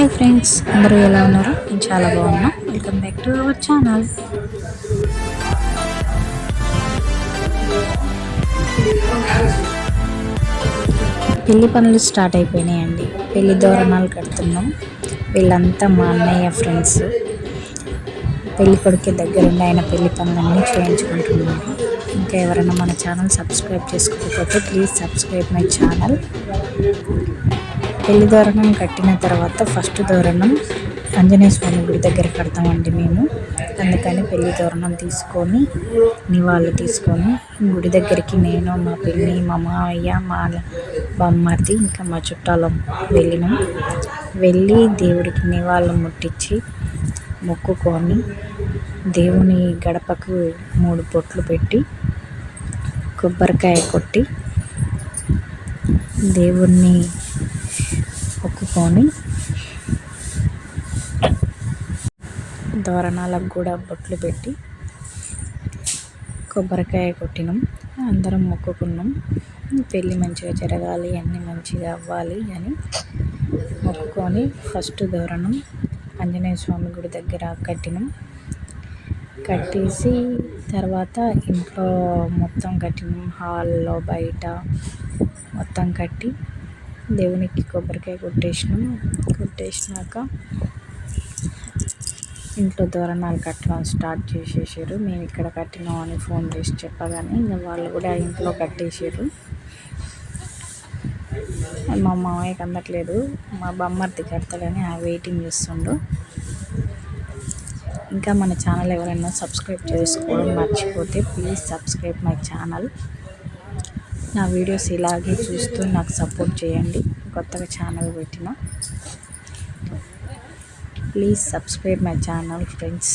Hi friends అందరూ ఎలా ఉన్నారు? నేను చాలా బాగున్నా. Welcome back to our channel. పెళ్ళి పనులు స్టార్ట్ అయిపోయినాయండి. పెళ్ళి దోరణాలు కడుతున్నాం. వీళ్ళంతా మా అన్నయ్య ఫ్రెండ్స్. పెళ్ళి కొడుకు దగ్గరుండి ఆయన పెళ్ళి పనులన్నీ చేయించుకుంటున్నారు. ఇంకా ఎవరైనా మన ఛానల్ సబ్స్క్రైబ్ చేసుకోకపోతే ప్లీజ్ సబ్స్క్రైబ్ మై ఛానల్. పెళ్ళి దోరణం కట్టిన తర్వాత ఫస్ట్ దోరణం ఆంజనేయ స్వామి గుడి దగ్గర కడతామండి మేము. అందుకని పెళ్ళి తోరణం తీసుకొని నివాళులు తీసుకొని గుడి దగ్గరికి నేను మా పిల్లి మా మావయ్య మా బామ్మర్ది ఇంకా మా చుట్టాలం వెళ్ళినాం. వెళ్ళి దేవుడికి నివాళులు ముట్టించి మొక్కుకొని దేవుని గడపకు మూడు పొట్లు పెట్టి కొబ్బరికాయ కొట్టి దేవుణ్ణి మొక్కుకొని తోరణాలకు కూడా బొట్లు పెట్టి కొబ్బరికాయ కొట్టినాం. అందరం మొక్కుకున్నాం. పెళ్ళి మంచిగా జరగాలి అన్నీ మంచిగా అవ్వాలి అని మొక్కుకొని ఫస్ట్ దోరణం ఆంజనేయ స్వామి గుడి దగ్గర కట్టినాం. కట్టేసి తర్వాత ఇంట్లో మొత్తం కట్టినాం. హాల్లో బయట మొత్తం కట్టి దేవునికి కొబ్బరికాయ కొట్టేసినాం. కొట్టేసినాక ఇంట్లో తోరణాలు కట్టడం స్టార్ట్ చేసేసారు. మేము ఇక్కడ కట్టినాం అని ఫోన్ చేసి చెప్పగానే ఇంకా వాళ్ళు కూడా ఇంట్లో కట్టేసారు. మా మామయ్యకి అందట్లేదు. మా బొమ్మర్ది కడతాడని ఆ వెయిటింగ్ చేస్తుండు ఇంకా మన ఛానల్ ఎవరైనా సబ్స్క్రైబ్ చేసుకోవడం మర్చిపోతే ప్లీజ్ సబ్స్క్రైబ్ మై ఛానల్ నా వీడియోస్ ఇలాగే చూస్తూ నాకు సపోర్ట్ చేయండి. కొత్తగా ఛానల్ పెట్టిన. Please subscribe my channel friends.